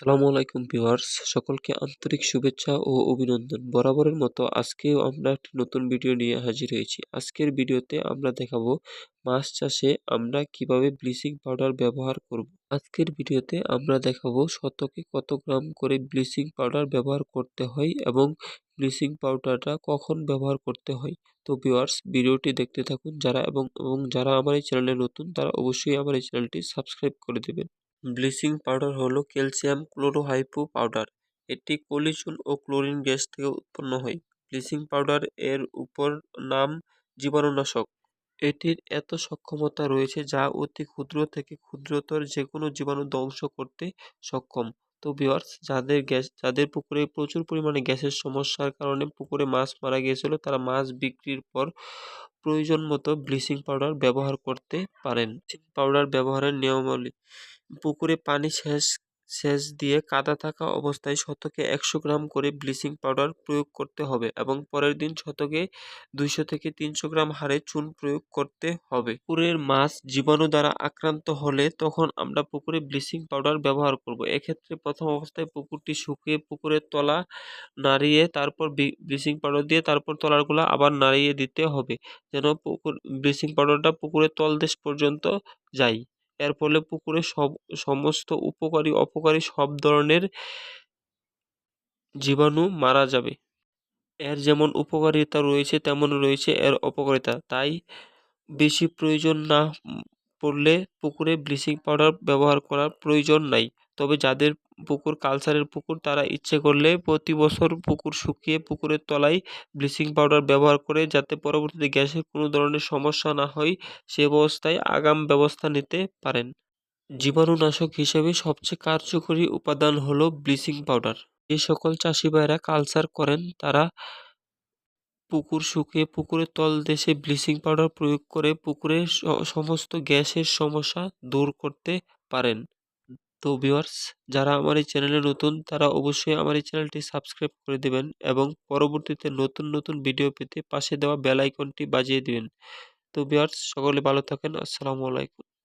আসসালামু আলাইকুম ভিউয়ার্স, সকলকে আন্তরিক শুভেচ্ছা ও অভিনন্দন। বরাবরের মতো আজকেও আমরা একটি নতুন ভিডিও নিয়ে হাজির হয়েছি। আজকের ভিডিওতে আমরা দেখাবো মাছ চাষে আমরা কীভাবে ব্লিচিং পাউডার ব্যবহার করব। আজকের ভিডিওতে আমরা দেখাবো শতকে কত গ্রাম করে ব্লিচিং পাউডার ব্যবহার করতে হয় এবং ব্লিচিং পাউডারটা কখন ব্যবহার করতে হয়। তো ভিউয়ার্স, ভিডিওটি দেখতে থাকুন। যারা এবং এবং যারা আমার এই চ্যানেলে নতুন, তারা অবশ্যই আমার এই চ্যানেলটি সাবস্ক্রাইব করে দেবেন। ব্লিচিং পাউডার হলো ক্যালসিয়াম ক্লোরোহাইপো পাউডার। এটি পলিচুন ও ক্লোরিন গ্যাস থেকে উৎপন্ন হয়। ব্লিচিং পাউডার এর উপর নাম জীবাণুনাশক। এটির এত সক্ষমতা রয়েছে যা অতি ক্ষুদ্র থেকে ক্ষুদ্রতর যে কোনো জীবাণু ধ্বংস করতে সক্ষম। তো ভিওয়ার্স যাদের গ্যাস, যাদের পুকুরে প্রচুর পরিমাণে গ্যাসের সমস্যার কারণে পুকুরে মাছ মারা গিয়েছিল, তারা মাছ বিক্রির পর প্রয়োজন মতো ব্লিচিং পাউডার ব্যবহার করতে পারেন। ব্লিচিং পাউডার ব্যবহারের নিয়মাবলী পুকুরে পানি সেচ সেচ দিয়ে কাদা থাকা অবস্থায় শতকে একশো গ্রাম করে ব্লিচিং পাউডার প্রয়োগ করতে হবে এবং পরের দিন শতকে দুইশো থেকে তিনশো গ্রাম হারে চুন প্রয়োগ করতে হবে। পুকুরের মাছ জীবাণু দ্বারা আক্রান্ত হলে তখন আমরা পুকুরে ব্লিচিং পাউডার ব্যবহার করব। এক্ষেত্রে প্রথম অবস্থায় পুকুরটি শুকিয়ে পুকুরের তলা নাড়িয়ে তারপর ব্লিচিং পাউডার দিয়ে তারপর তলারগুলো আবার নাড়িয়ে দিতে হবে, যেন পুকুর, ব্লিচিং পাউডারটা পুকুরের তলদেশ পর্যন্ত যায়। এর ফলে পুকুরে সব, সমস্ত উপকারী, অপকারী সব ধরনের জীবাণু মারা যাবে। এর যেমন উপকারিতা রয়েছে, তেমন রয়েছে এর অপকারিতা। তাই বেশি প্রয়োজন না পড়লে পুকুরে ব্লিচিং পাউডার ব্যবহার করার প্রয়োজন নাই। তবে যাদের পুকুর কালচারের পুকুর, তারা ইচ্ছে করলে প্রতি বছর পুকুর শুকিয়ে পুকুরের তলায় ব্লিচিং পাউডার ব্যবহার করে যাতে পরবর্তীতে গ্যাসের কোনো ধরনের সমস্যা না হয়, সে অবস্থায় আগাম ব্যবস্থা নিতে পারেন। জীবাণুনাশক হিসেবে সবচেয়ে কার্যকরী উপাদান হলো ব্লিচিং পাউডার। যে সকল চাষি ভাইরা কালচার করেন, তারা পুকুর শুকিয়ে পুকুরের তলদেশে ব্লিচিং পাউডার প্রয়োগ করে পুকুরের সমস্ত গ্যাসের সমস্যা দূর করতে পারেন। তো ভিউয়ার্স যারা আমার এই চ্যানেলে নতুন, তারা অবশ্যই আমার এই চ্যানেলটি সাবস্ক্রাইব করে দেবেন এবং পরবর্তীতে নতুন নতুন ভিডিও পেতে পাশে দেওয়া বেল আইকনটি বাজিয়ে দিবেন। তো ভিউয়ার্স সকলে ভালো থাকেন। আসসালামু আলাইকুম।